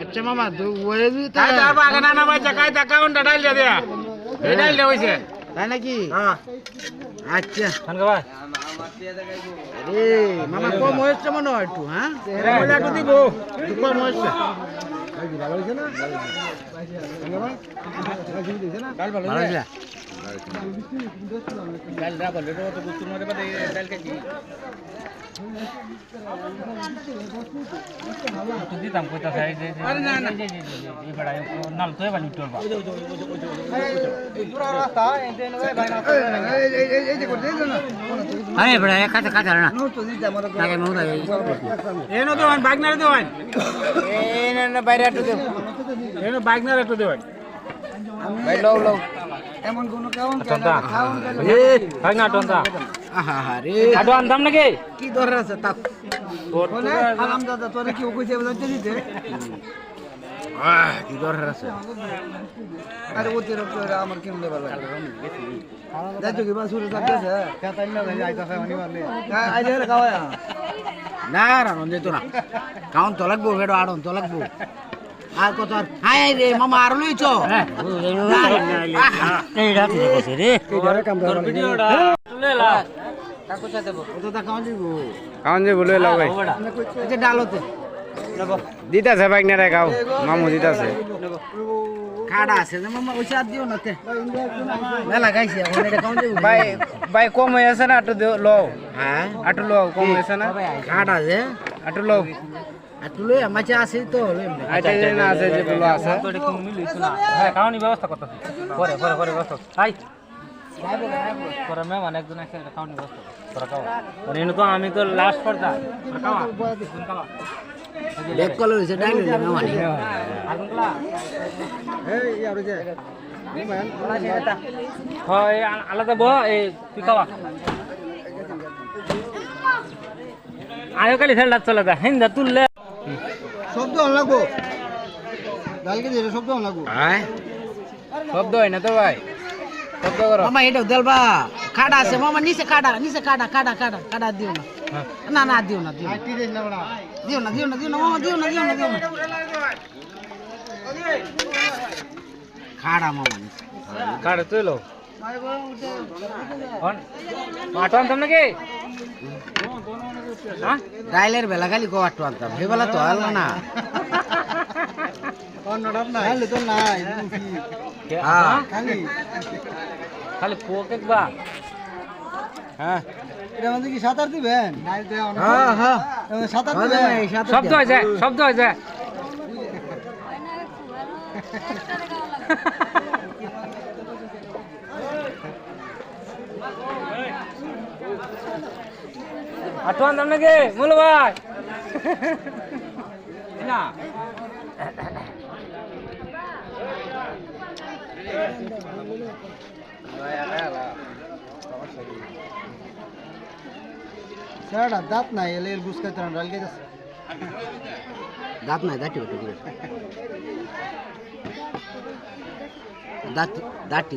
আচ্ছা মামা তো ওই কাই তার বাগানা না বাচ্চা কাই তা কাউন্টা ডাইল দিয়া। এই ডাইল হয়েছে তাই নাকি? হ্যাঁ। আচ্ছা। ভাই। আরে মামা কম হয়েছে মনে হয় একটু হ্যাঁ মজা তো আরে না না এই বড়া নাল তো মনে হয় বাইরে একটু দেব ভাই লও লও। এমন কোন কেমন টন্তা এ বাগনা টন্তা আহা হা রে। আডো আনতাম নাকি? কি দরকার আছে তা বলে হারাম দাদা তোরে কি কইছে বলতে দিতে? আহ কি দরকার আছে? আরে ওতে রক্ত আমার কেন দেবার লাগে? দেখো কি বাসুরে যাচ্ছে কেতাই না যাই আইতাছে মানি মারলে আই রে খাওয়া না না রঞ্জে তো না। কাউন তো লাগবো বেড়ো আড়ন তো লাগবো। আর কত আর রে মামা আর লইছ? ভিডিওটা লা কাকু কাউন ভাই। এটা ডালতে দিতাছে বাইক না খাও মামু দিতাছে। কাড়া আছে যে মামা ওইসা আর দিও না তে। মেলা গাইছে এখন এটা কাউন দিব। ভাই ভাই কম হয়ে আছে না আটু দিও লও। হ্যাঁ। আটু লও কম হয়েছে না? কাড়া যে। আটু লও আমাছে আছে তো রে। যে না আছে যে বলো আছে। তো এটা কোন মিলিস না। হ্যাঁ কাউনি ব্যবস্থা করতেছি পরে পরে পরে ব্যবস্থা আছে এটা কাউনি এনে তো আমি তো লাস্ট পর্দা হইছে আগুন কলা হয় আ- আলাদা বহ এই তুই খাওয়া আয়ো কালি খেলা চলে যা হিন্দা তুললে শব্দ লাগবো। ডালকে দিয়ে শব্দ লাগবো। হ্যাঁ শব্দ হয় না তো ভাই। শব্দ করো। মামা এটা দেলবা কাড়া আছে মামা নিচে কাড়া নিচে কাড়া কাড়া কাড়া কাড়া দিও না। না না দিও না দিও না। দিও না দিও না দিও না মামা দিও না দিও না দিও না। কাড়া মামা নিচে। কাড়ে তুই লো আটো আনতাম নাকি হ্যাঁ ডাইলের বেলা খালি গোয়াটো আনতাম সেই বেলা তো হল না হ্যাঁ। খালি পোকে বা হ্যাঁ হ্যাঁ হ্যাঁ সাঁতার শব্দ হয়েছে শব্দ হয়েছে আটো আনতাম নাকি মুলু ভাই না দাঁত নাই এলে বুঝকাই তো ডাল গেছে দাঁত নাই দাঁটি ওটা দিবে দাঁত দাঁটি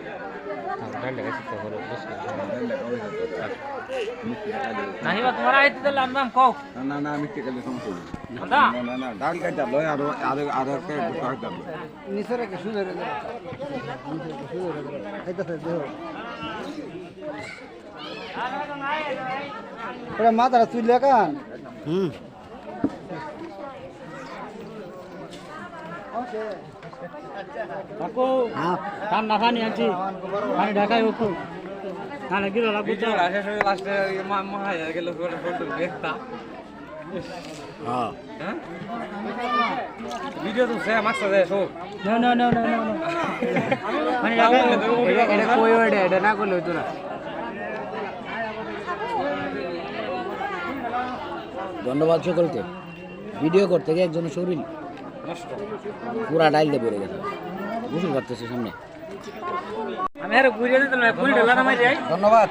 নাহি বা তোমার আইতে দিলে আমি আম কও না না আমি কে গেলে সমস্যা আদা না না ডাল কাটা লয় আর আর আর কে মাথাটা তুললে কান হুম কাকু হ্যাঁ ঠান্ডা পানি আনছি পানি লাগবে তো লাস্টে মহা গেল দেখতা। হ্যাঁ? ভিডিও তো সে সব no no no no no পানি এটা কই ওইটা এটা না করলে হইতো না। ধন্যবাদ সকলকে। ভিডিও করতে গিয়ে একজনের শরীর পুরা ডাইল দিয়ে পড়ে গেছে। গোসল করতেছে সামনে। আমি আরে দিতাম ধন্যবাদ।